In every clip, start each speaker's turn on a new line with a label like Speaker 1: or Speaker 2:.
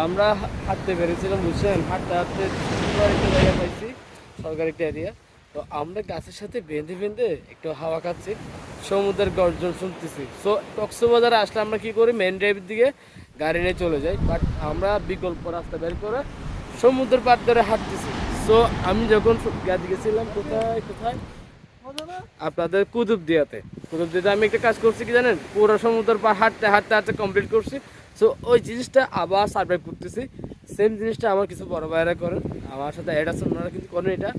Speaker 1: আমরা হাঁটতে বেরিয়েছিলাম বুঝছেন? হাঁটতে হাঁটতে একটা জায়গা পাইছি, সরকারি একটা এরিয়া তো আমরা গাছের সাথে বেঁধে বেঁধে একটু হাওয়া খাচ্ছি, সমুদ্রের গর্জন শুনতেছি। সো কক্সবাজারে আসলে আমরা কি করি? মেন ড্রাইভের দিকে গাড়ি নিয়ে চলে যাই। বাট আমরা বিকল্প রাস্তা বের করে সমুদ্রের পার ধরে হাঁটতেছি। সো আমি যখন গাছ গেছিলাম, কোথায় কোথায়? আপনাদের কুতুব দিয়াতে কুতুব দিয়াতে আমি একটা কাজ করছি কি জানেন? পুরো সমুদ্র পার হাঁটতে হাঁটতে হাঁটতে কমপ্লিট করছি। সো ওই জিনিসটা আবার সার্ভাইভ করতেছি। সেম জিনিসটা আমার কিছু বড় ভাইরা করেন। আমার সাথে এটা আছে, ওনারা কিন্তু করেন এটা।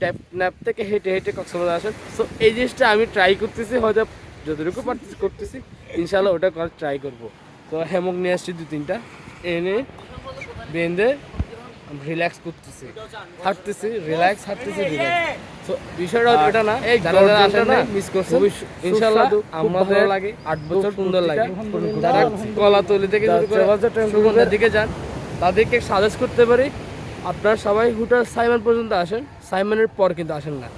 Speaker 1: ট্যাপ ন্যাপ থেকে হেঁটে হেঁটে কক্সবাজার আসেন। সো এই জিনিসটা আমি ট্রাই করতেছি, হয়তো যতটুকু পারতেছি করতেছি। ইনশাল্লাহ ওটা করার ট্রাই করব। তো হেমক নিয়ে আসছি দু তিনটা এনে, বেঁধে রিল্যাক্স করতেছি। হাঁটতেছি রিল্যাক্স হাঁটতেছি রিল্যাক্স তো বিষয়টা এটা না এই যারা যারা আসেন না মিস করছে ইনশাআল্লাহ আমাদের লাগে আট বছর সুন্দর লাগে। যারা কলাতলি থেকে শুরু করে সুগন্ধার দিকে যান তাদেরকে সাজেস্ট করতে পারি আপনারা সবাই হুটার সাইমন পর্যন্ত আসেন সাইমনের পর কিন্তু আসেন না।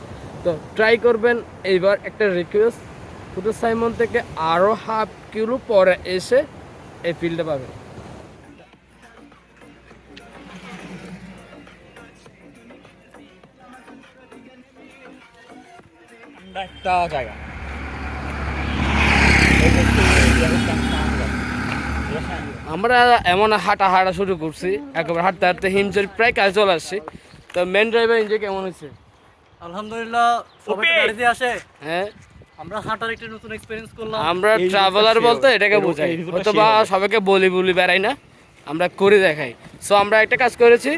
Speaker 1: তো ট্রাই করবেন এইবার একটা রিকোয়েস্ট হুটার সাইমন থেকে আরও হাফ কিলো পরে এসে এই ফিল্ডে পাবেন।
Speaker 2: ঠান্ডা একটা জায়গা।
Speaker 1: আমরা এমন হাঁটা হাঁটা শুরু করছি একবার হাঁটতে হাঁটতে হিমচুরি প্রায় কাছে চলে আসছি। তো মেন ড্রাইভার এনজয় কেমন হয়েছে?
Speaker 3: আলহামদুলিল্লাহ সবাই গাড়িতে আসে।
Speaker 1: হ্যাঁ।
Speaker 3: আমরা হাঁটার একটা নতুন এক্সপিরিয়েন্স করলাম।
Speaker 1: আমরা ট্রাভেলার বলতে এটাকে বোঝাই হয়তো বা সবাইকে বলি বলি বেড়াই না আমরা করে দেখাই। সো আমরা একটা কাজ করেছি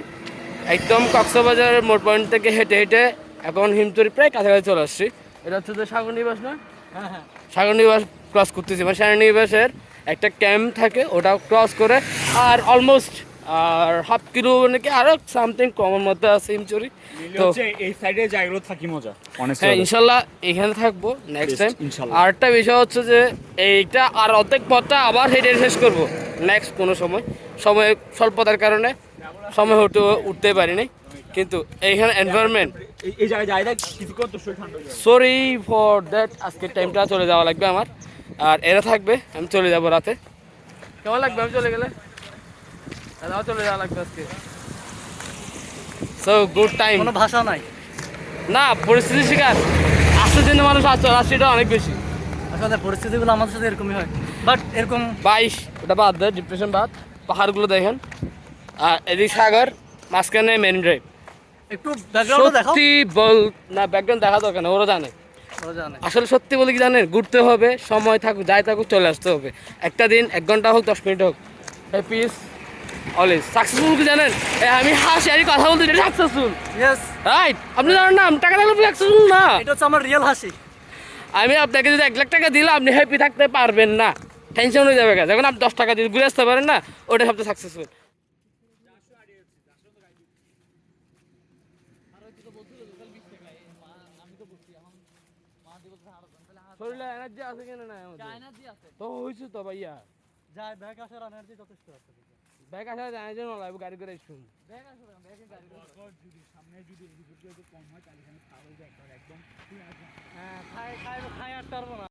Speaker 1: একদম কক্সবাজারের মোড় পয়েন্ট থেকে হেঁটে হেঁটে এখন হিমচুরি প্রায় কাছাকাছি চলে আসছি। এটা হচ্ছে যে সাগর নিবাস না?
Speaker 3: হ্যাঁ হ্যাঁ।
Speaker 1: সাগর নিবাস ক্রস করতেছি। মানে সাগর নিবাসের একটা ক্যাম্প থাকে ওটা ক্রস করে আর অলমোস্ট আর হাফ কিলো নাকি আরও সামথিং কমন মধ্যে আছে হিমচুরি তো
Speaker 2: এই সাইডে জায়গাগুলো থাকি মজা
Speaker 1: হ্যাঁ ইনশাল্লাহ এখানে থাকব নেক্সট টাইম
Speaker 2: ইনশাল্লাহ।
Speaker 1: আর একটা বিষয় হচ্ছে যে এইটা আর অর্ধেক পথটা আবার হেঁটে শেষ করব। নেক্সট কোনো সময়। সময় স্বল্পতার কারণে। সময় হতে উঠতে পারিনি। কিন্তু এইখানে এনভায়রনমেন্ট
Speaker 2: এই জায়গায় যাই দেখ কত ঠান্ডা
Speaker 1: সরি ফর দ্যাট আজকের টাইমটা চলে যাওয়া লাগবে আমার। আর এরা থাকবে আমি চলে যাব রাতে। কেমন লাগবে? আমি চলে গেলে? এরাও চলে যাওয়া লাগবে আজকে। সো গুড টাইম
Speaker 3: কোনো ভাষা নাই।
Speaker 1: না পরিস্থিতি শিকার। আসতে জন্য মানুষ আসছে রাশিটা অনেক বেশি।
Speaker 3: আসলে পরিস্থিতিগুলো আমাদের সাথে এরকমই হয়। বাট এরকম
Speaker 1: বাইশ ওটা বাদ দেয় ডিপ্রেশন বাদ। পাহাড়গুলো দেখেন। আর এদিক সাগর মাঝখানে মেন ড্রাইভ
Speaker 3: একটু ব্যাকগ্রাউন্ড দেখাও।
Speaker 1: সত্যি বল না ব্যাকগ্রাউন্ড দেখা দরকার না ওরা জানে। আসলে সত্যি বলে কি জানেন ঘুরতে হবে সময় থাকুক যাই থাকুক চলে আসতে হবে। একটা দিন এক ঘণ্টা হোক দশ মিনিট হোক। পিস অলওয়েজ সাকসেসফুল কি জানেন? আমি হাসি আর কথা বলতে এটা সাকসেসফুল
Speaker 3: ইয়েস
Speaker 1: রাইট আপনি জানেন না টাকা থাকলে সাকসেসফুল না।
Speaker 3: এটা হচ্ছে আমার রিয়েল হাসি।
Speaker 1: আমি আপনাকে যদি এক লাখ টাকা দিলে আপনি হ্যাপি থাকতে পারবেন না। টেনশন হয়ে যাবে যখন আপনি দশ টাকা দিয়ে ঘুরে আসতে পারেন না ওটা সবচেয়ে সাকসেসফুল শরীরে এনার্জি আছে কিনা না তো হয়েছে তো ভাইয়া।
Speaker 3: যায় ব্যাগ আসার এনার্জি যথেষ্ট আছে
Speaker 1: ব্যাগ আসা জানাই জন্য লাগবে গাড়ি করে শুন
Speaker 3: হ্যাঁ খাই খাই খাই আর পারব না।